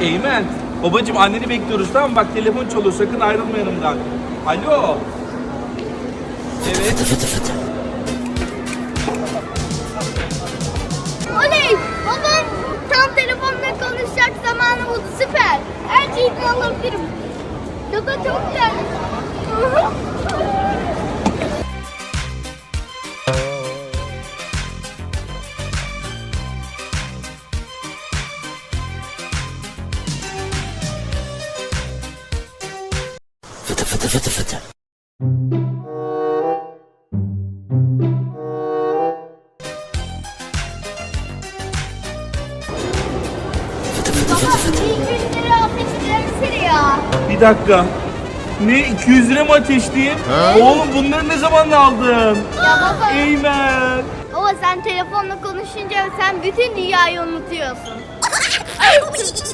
Eymen. Babacım anneni bekliyoruz tamam mı? Bak telefon çalıyor sakın ayrılma yanımdan. Alo. Evet. Oley! Babam tam telefonla konuşacak zamanı buldu. Süper. Her şeyi alabilirim. Da çok güzel. Gün lira ateşlersene ya. Bir dakika. Ne 200 lira mı ateşleyeyim? Oğlum bunları ne zaman aldın? Ya baba, Eymen. baba sen telefonla konuşunca sen bütün dünyayı unutuyorsun.